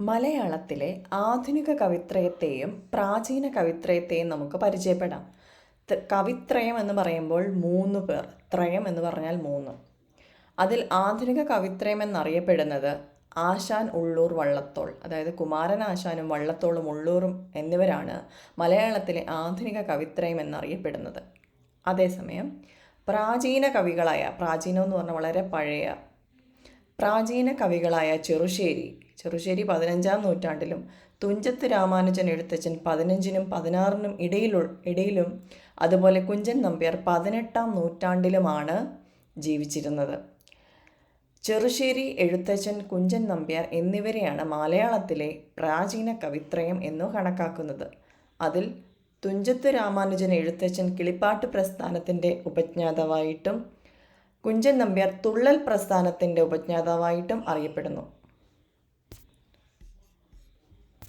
മലയാളത്തിലെ ആധുനിക കവിത്രയത്തെയും പ്രാചീന കവിത്രയത്തെയും നമുക്ക് പരിചയപ്പെടാം. കവിത്രയം എന്ന് പറയുമ്പോൾ മൂന്ന് പേർ ത്രയം എന്ന് പറഞ്ഞാൽ മൂന്ന്. അതിൽ ആധുനിക കവിത്രയം എന്നറിയപ്പെടുന്നത് ആശാൻ ഉള്ളൂർ വള്ളത്തോൾ അതായത് കുമാരൻ ആശാനും വള്ളത്തോളും ഉള്ളൂറും എന്നിവരാണ് മലയാളത്തിലെ ആധുനിക കവിത്രയം എന്നറിയപ്പെടുന്നത്. അതേസമയം പ്രാചീന കവികളായ പ്രാചീനം എന്ന് പറഞ്ഞാൽ വളരെ പഴയ പ്രാചീന കവികളായ ചെറുശ്ശേരി ചെറുശ്ശേരി പതിനഞ്ചാം നൂറ്റാണ്ടിലും തുഞ്ചത്ത് രാമാനുജൻ എഴുത്തച്ഛൻ പതിനഞ്ചിനും പതിനാറിനും ഇടയിലു ഇടയിലും അതുപോലെ കുഞ്ചൻ നമ്പ്യാർ പതിനെട്ടാം നൂറ്റാണ്ടിലുമാണ് ജീവിച്ചിരുന്നത്. ചെറുശ്ശേരി എഴുത്തച്ഛൻ കുഞ്ചൻ നമ്പ്യാർ എന്നിവരെയാണ് മലയാളത്തിലെ പ്രാചീന കവിത്രയം എന്നു കണക്കാക്കുന്നത്. അതിൽ തുഞ്ചത്ത് രാമാനുജൻ എഴുത്തച്ഛൻ കിളിപ്പാട്ട് പ്രസ്ഥാനത്തിന്റെ ഉപജ്ഞാതാവായിട്ടും കുഞ്ചൻ നമ്പ്യാർ തുള്ളൽ പ്രസ്ഥാനത്തിന്റെ ഉപജ്ഞാതാവായിട്ടും അറിയപ്പെടുന്നു.